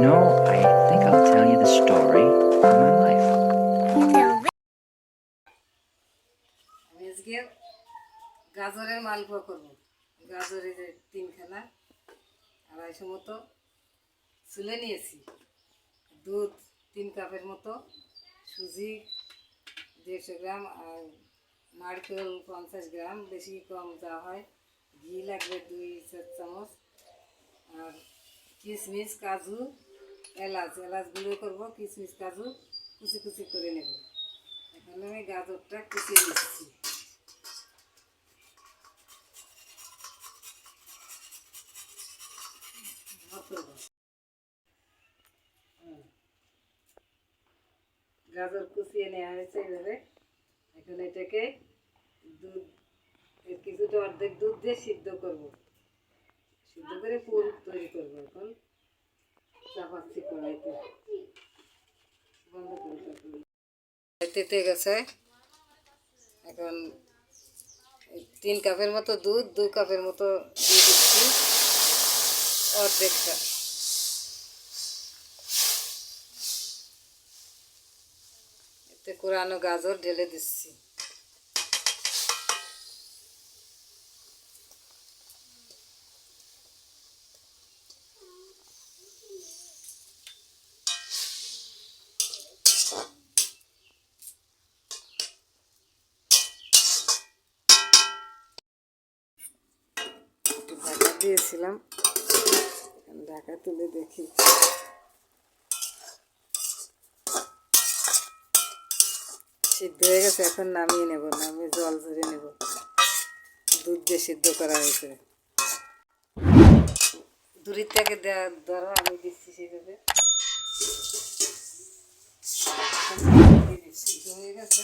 You know, I think I'll tell you the story of my life. আজকে গাজরের মালপোয়া করব। গাজরের যে তিনখানা আড়াইশো মতো চুলে নিয়েছি। দুধ তিন কাপের মতো সুজি দেড়শো গ্রাম আর নারকেল পঞ্চাশ গ্রাম বেশি কম যা হয়। ঘি লাগবে দুই চার চামচ আর কিশমিশ কাজু এলাচ এলাচ গুঁড়ো করব কিশমিশ কাজু, কুচি কুচি করে নেব। এখন আমি গাজরটা কুচিয়ে নিচ্ছি। গাজর কুচিয়ে নেওয়া হয়েছে এইভাবে। এখন এটাকে দুধ কিছুটা অর্ধেক দুধ দিয়ে সিদ্ধ করব। সিদ্ধ করে পুর তৈরি করব এখন। চাপাচ্ছি কড়াইতে। তেতে গেছে। এখন তিন কাপের মতো দুধ, দু কাপের মতো দিয়ে দিচ্ছি। অর্ধেকটা। এতে কোরানো গাজর ঢেলে দিচ্ছি একটু ঢাকা দিয়েছিলাম। ঢাকা তুলে দেখি। সিদ্ধ হয়ে গেছে, এখন নামিয়ে নেব, নামিয়ে জল ঝরে নেব। দুধ দিয়ে সিদ্ধ করা হয়েছে। দূরের থেকে দেওয়া, ধরো, আমি দিচ্ছি সেভাবে। সিদ্ধ হয়ে গেছে।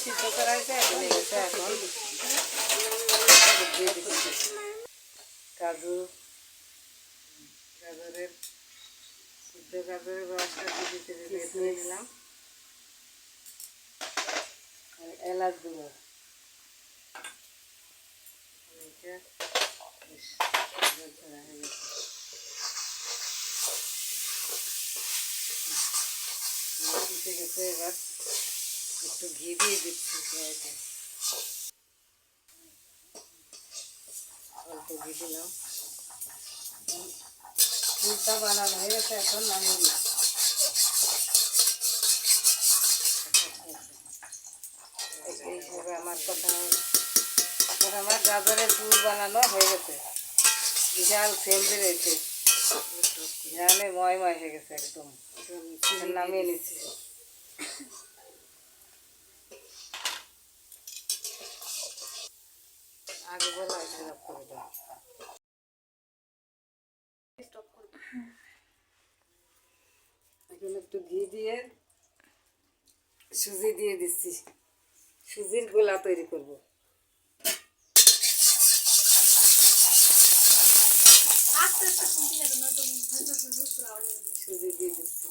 সিদ্ধ করা রসটা দিতে দিয়ে দিয়ে দিলাম এলাচ গুঁড়ো এটা ঝরঝরা হয়ে গেছে ফুটে গেছে এবার একটু ঘি দিয়ে দিচ্ছি কড়াইতে অল্প ঘি দিলাম। ফুলটা বানানো হয়ে গেছে এখন নামিয়ে দিচ্ছি এই হিসেবে আমার কথা এখন আমার গাজরের ফুল বানানো হয়ে গেছে। বিশাল সেল বেরোয়েছে জানে ময় ময় হয়ে গেছে একদম। নামিয়ে নিচ্ছি। সুজি দিয়ে দিচ্ছি। সুজির গোলা তৈরি করব। সুজি দিয়ে দিচ্ছি।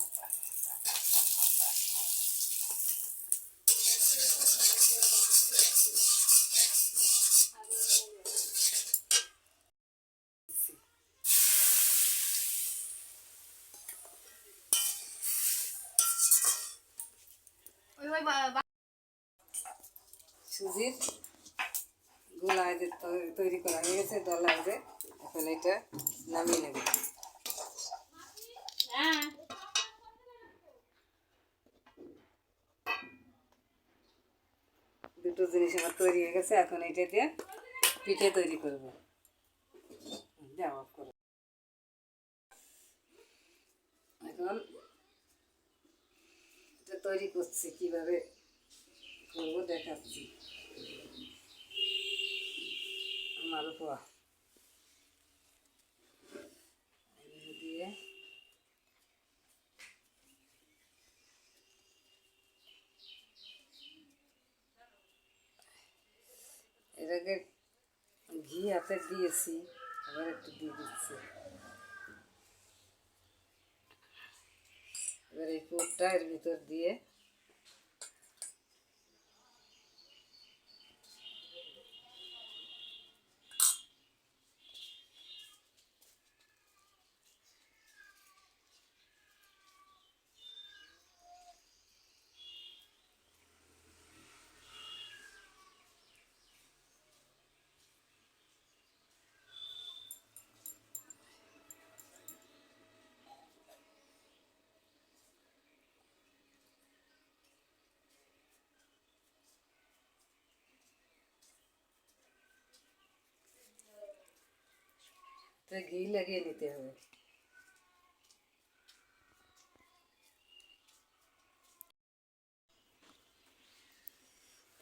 সুজির গোলা এই যে তৈরি করা হয়ে গেছে দলা এই যে এখন এটা নামিয়ে নেব। দুটো জিনিস আমার তৈরি হয়ে গেছে এখন এটা দিয়ে পিঠে তৈরি করব। এখন তৈরি করছি, কীভাবে করব দেখাচ্ছি। মালপোয়া দিয়ে এর আগে ঘি হাতে দিয়েছি, আবার একটু দিয়ে দিচ্ছি। এর ভিতর দিয়ে তো ঘি লাগিয়ে নিতে হবে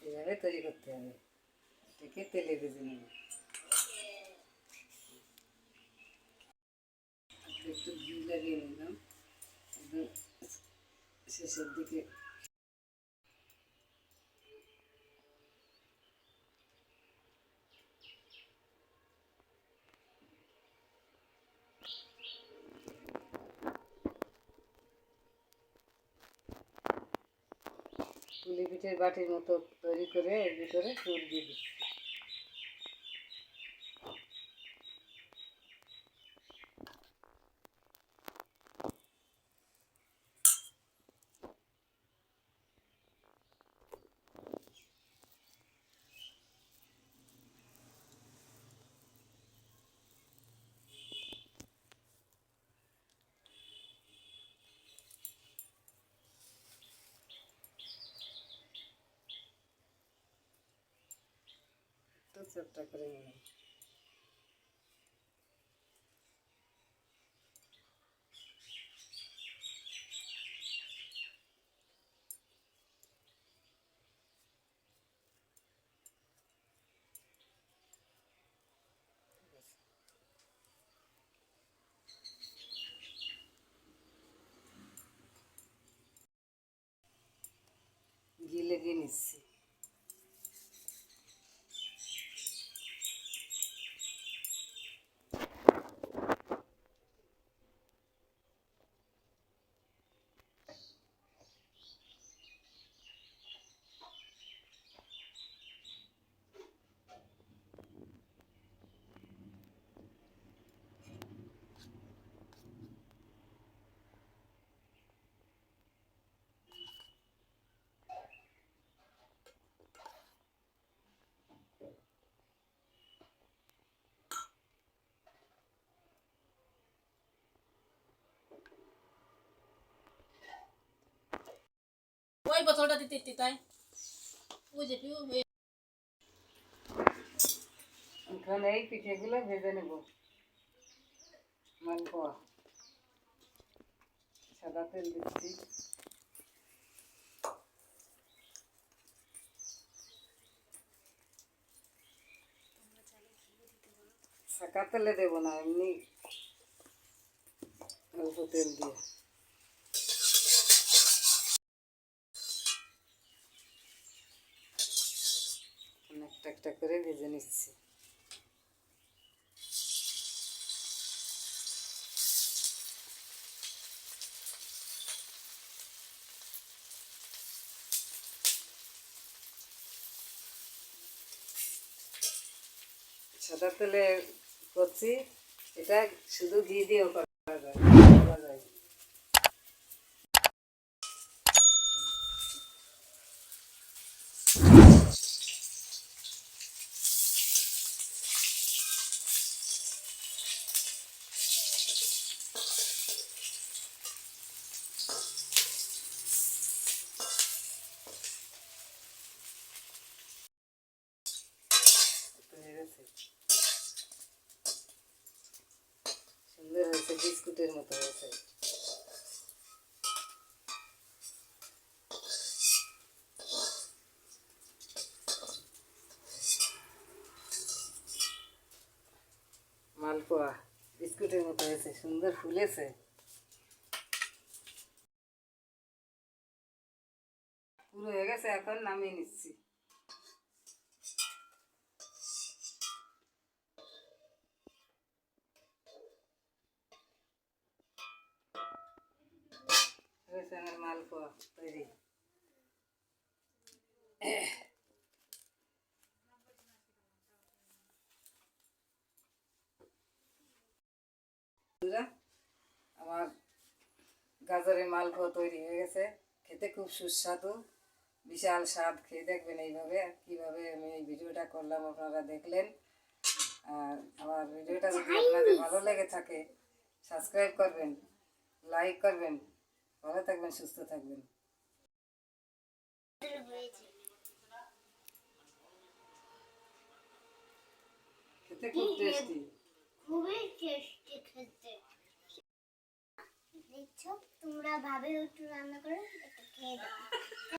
এভাবে তৈরি করতে হবে এটাকে তেলে ভেজে নেব একটু ঘি লাগিয়ে নিলাম একদম শেষের দিকে পিঠের বাটির মতো তৈরি করে এর ভিতরে চুল দিয়ে দিই ছোট্ট করে নিলাম ঘি লেগে নিচ্ছি। ওই বোতলটা দিতে দিতে তাই ওই যে পিউ ওই এখন এই পিঠেগুলো ভেজে নেব মালপোয়া সাদা তেল দিচ্ছি ছাকা তেলে দেবো না এমনি অল্প তেল দিয়ে একটা একটা করে ভেজে নিচ্ছি। সাদা তেলে করছি। এটা শুধু ঘি দিয়েও হয়েছে বিস্কুটের মতো হয়েছে মালপোয়া, বিস্কুটের মতো হয়েছে, সুন্দর ফুলেছে। পুরো হয়ে গেছে, এখন নামিয়ে নিচ্ছি। মালপোয়া তৈরি আমার গাজরের মালপোয়া তৈরি হয়ে গেছে। খেতে খুব সুস্বাদু, বিশাল স্বাদ, খেয়ে দেখবেন এইভাবে কীভাবে আমি এই ভিডিওটা করলাম আপনারা দেখলেন। আর আমার ভিডিওটা যদি আপনাদের ভালো লেগে থাকে সাবস্ক্রাইব করবেন লাইক করবেন ভালো থাকবেন সুস্থ থাকবেন। খেতে খুব টেস্টি খুবই টেস্টি খেতে। দেখছ তোমরা ভাবে একটু রান্না করে একটু খেয়ে দাও